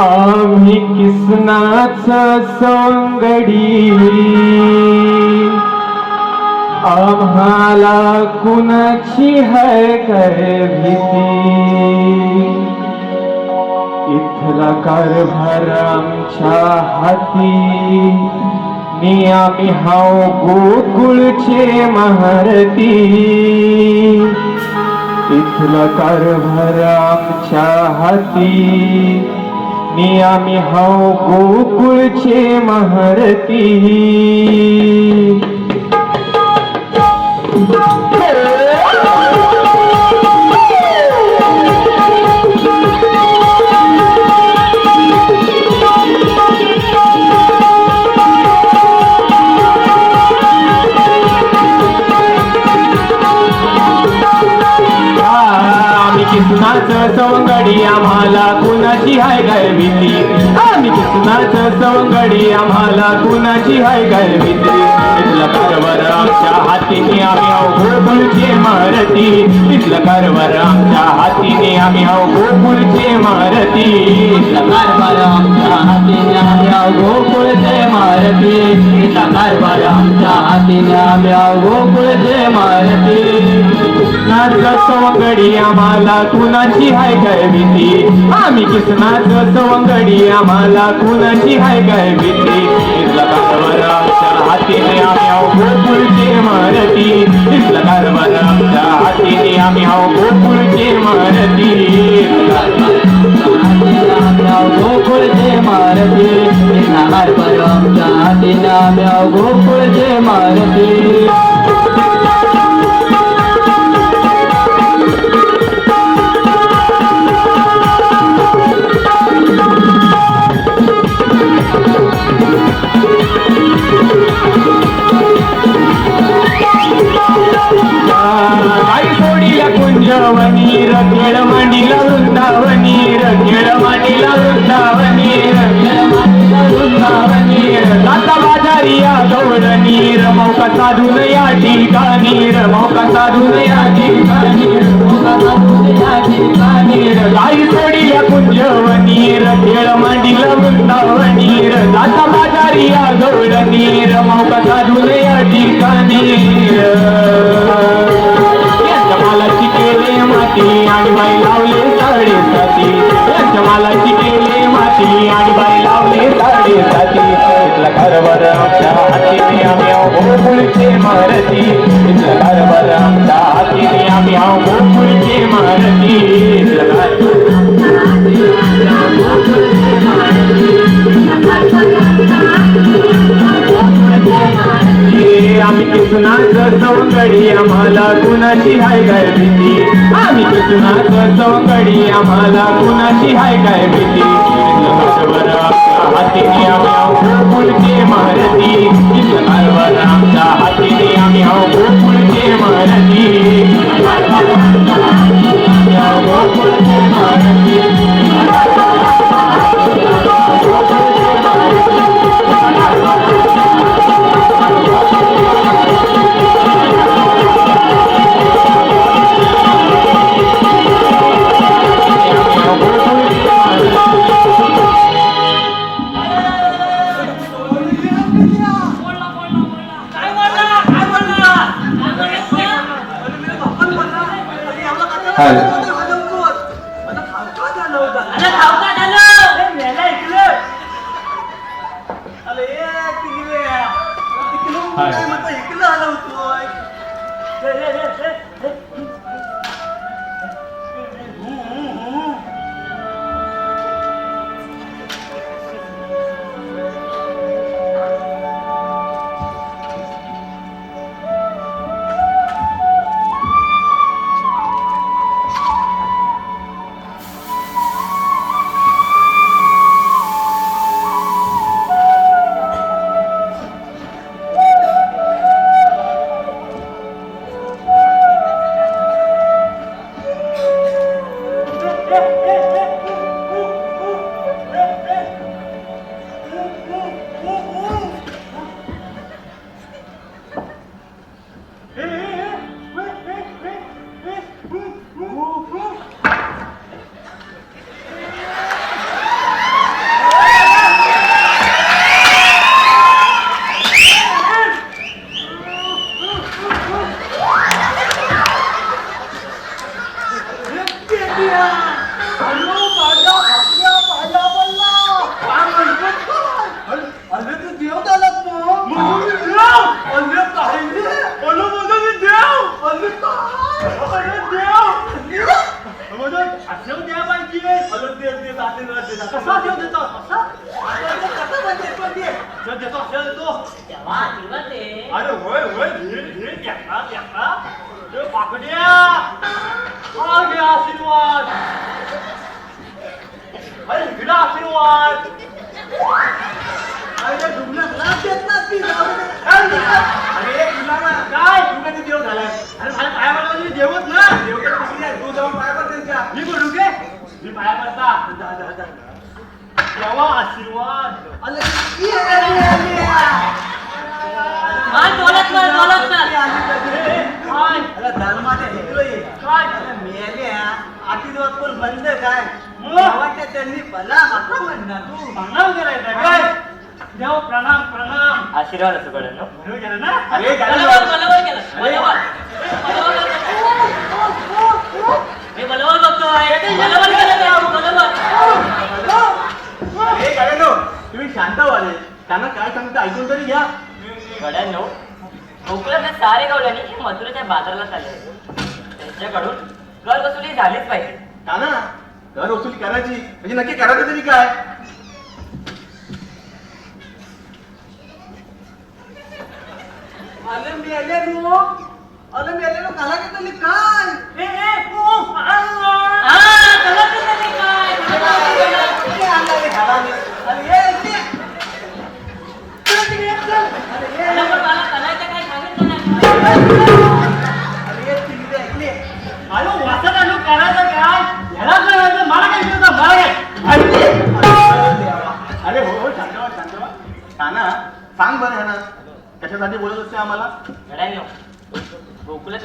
आम्ही किसनाच सोंगडी. आम्हाला कुणाची है काय भीती? इथला कारभार आमच्या हाती. मी आम्ही हाव गोकुळचे महारती इथला कारभार आमच्या हाती. मी आम्ही हाव गोकुळचे महारती कुणाची हाय गाय भीती आम्ही किसनाच सवंगडी आम्हाला कुणाची हाय गाय भीती इथला कारभार आमच्या हातीने आम्ही आहो गोकुळचे मारती. इथला कारभार आमच्या हातीने आम्ही आहो गोकुळचे मारती. इथला कारभार आमच्या हातीने आम्या गोकुळचे मारती. इथला कारभार आमच्या हातीने आम्या गोकुळचे मारती नाच सवंगडी आम्हाला कुणाची हाय काय भीती आम्ही किसनाच सवंगडी आम्हाला कुणाची हाय काय भीती इथला कारभार हातीने आम्ही आहो गोकुळचे मारती इथला कारभार आमच्या हातीने आम्ही आहो गोकुळचे मारती आम्या गोकुळचे मारती इथला कारभार आमच्या हातीने आम्या गोकुळचे मारती कसा मौका साधून या ठिकाणी मौका साधून या ठिकाणी आई सोडिया कुंजवनी रखेळ मांडीला वृंदावनी दाता बाजारी या गवळ नीर मौका साधून या ठिकाणी यांच्या मालाची केले माती आणि बाई लावले साडेसाती यांच्या मालाची केले माती आणि बाई लावले साडेसाती इथला आम्ही आहो गोकुळचे आम्हाला कुणाची हाय काय भीती? आम्ही कृष्णाचं चौकडी आम्हाला कुणाची हाय काय भीती? कारभार हातीने आम्ही आहो गोकुळचे मारती। इथलं आमच्या हातीने आम्ही आहो गोकुळचे मारती। tỷ cứ lên đầu cười Yeah! अरे देव देव आशीर्वाद देता कसा देव देतो कसा कसा म्हणते तो दे जो देतो असं देतो तेव्हा आशीर्वाद दे अरे होय होय धीर धीर घेतला घेतला अरे पाकड्या हा घे आशीर्वाद अरे इकडे आशीर्वाद अरे डुबला लाभ देत ना ती अरे तुला ना काय तू कधी देव झालाय अरे मला पाया पडला म्हणजे देवच ना देव तर कसली आहे तू जाऊन पाया पड त्यांच्या मी बोलू के मी पाया पडता जा जा जा देवा आशीर्वाद मान डोलत कर डोलत कर काय अरे धर्माच्या हिरोई काय मेल्या आशीर्वाद कोण बंद काय? मग? गावाच्या त्यांनी भला माका म्हणणार तू. प्रणाम करायचा काय? देव प्रणाम प्रणाम. आशीर्वाद असं कडे नो बरोबर केलं ना? अरे बलवर बलवर केलं बलवर बलवर मी बलवर बघतोय बलवर केलं मी, बलवर अरे गाड्यानो तुम्ही शांत व्हाले. त्यांना काय सांगता ऐकून तरी घ्या. गड्यांनो कोकणातल्या सारे गवल्यानी मथुरेच्या बाजाराला चालले त्यांच्याकडून कर वसुली झालीच पाहिजे. काना कर वसुली करायची म्हणजे नक्की करायचं तरी काय? अरे मेले नो अरे मेले नो काला घेतलं मी काय? ए ए ओ आलो हा, कळलं की नाही काय? रे? अरे सांगितलं मला काय विचारता मला काय? अरे हो हो काना सांग बरं ह्याना कशासाठी बोलत असते आम्हाला?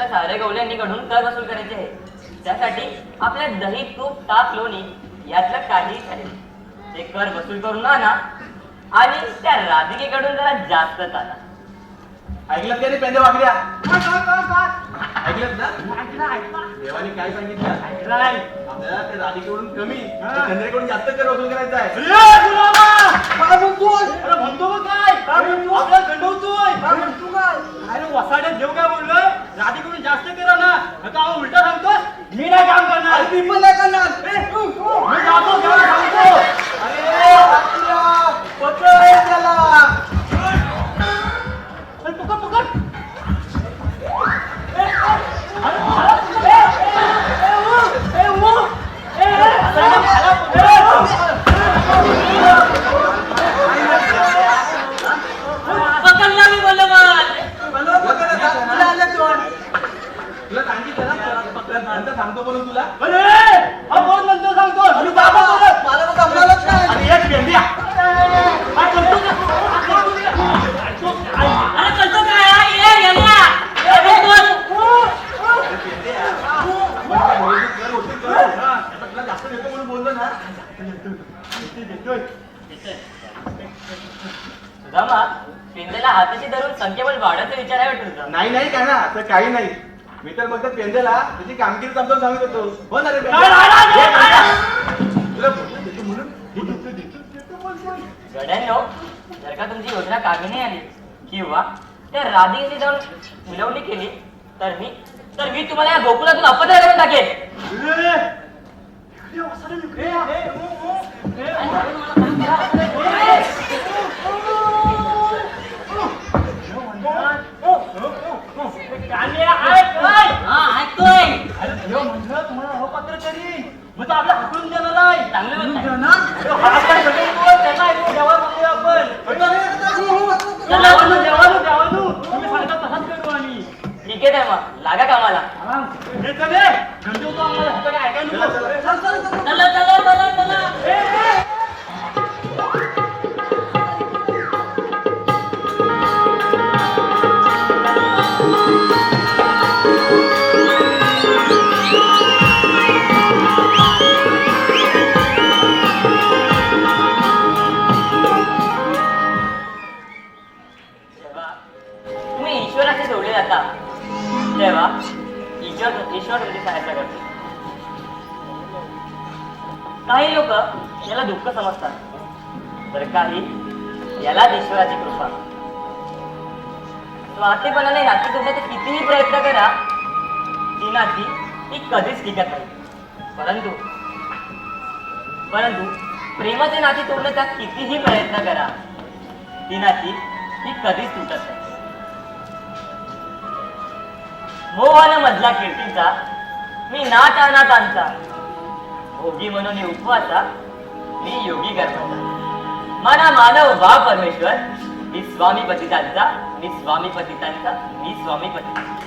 साऱ्या कर वसूल करायचे आहे. त्यासाठी आपल्या दही तूप ताप लोणी यातलं काही चालेल ते कर वसूल करून आणा आणि त्या राधिकेकडून जरा जास्तच आणा ऐकलं का रे पेंद्या वाकड्या? ऐकलं ना देवाने काय सांगितलं? आपल्याला कमी चंद्रेकडून जास्त कर वसूल करायचा आहे. म्हणतोय? म्हणतो काय? आपल्याला गंडवतोय म्हणतो काय अरे वसाड्यात देव काय बोललोय? राधेकडून जास्त करा ना. आता उलटा सांगतोय. मी नाही काम करणार. मी पण नाही करणार. संख्याबळ वाढायचा विचार आहे वाटतं तुझा नाही नाही काय ना असं काही नाही मी तर फक्त पेंद्याला त्याची कामगिरी समजावून सांगत होतो हो ना रे पेंद्या? नाही, नाही, नाही, नाही, नाही. तुला बोलतो देतो म्हणून हे देतो, देतो, देतो बोलतोय. गड्यांनो जर का तुमची योजना कामी नाही आली किंवा त्या राधेशी जाऊन मिळवणी केली तर मी तर मी तुम्हाला या गोकुळातून अपत्र करून टाकेन वसाडे इकडे. ए, उ, उ, ए, आणि उ. म्हणून मला काम करा. कान्या, ऐक, ऐक. हा ऐकतोय अरे देव म्हणलं तुम्हाला हो पात्र करीन मग तो आपल्या हाकलून देणार आहे चांगलं बोलताय. अरे हा काय सगळं त्यांना ऐकून देवा बघूया आपण चला. देवानू देवानू देवानू तुम्ही सांगता तसाच करू आम्ही मग लागा कामाला चले चला. चला. चला स्वार्थीपणाने नाती तोडण्याचे कितीही प्रयत्न करा ती नाती ती कधीच टिकत नाही. परंतु परंतु प्रेमाचे नाती तोडण्याचा कितीही प्रयत्न करा ती नाती ही कधीच तुटत नाही. मोहन मधला कीर्तीचा मी नाट अनाथ आणचा भोगी म्हणून उपवासा मी योगी करता. मना मानव वा परमेश्वर मी स्वामी पतितांचा मी स्वामी पतितांचा मी स्वामी पतितांचा.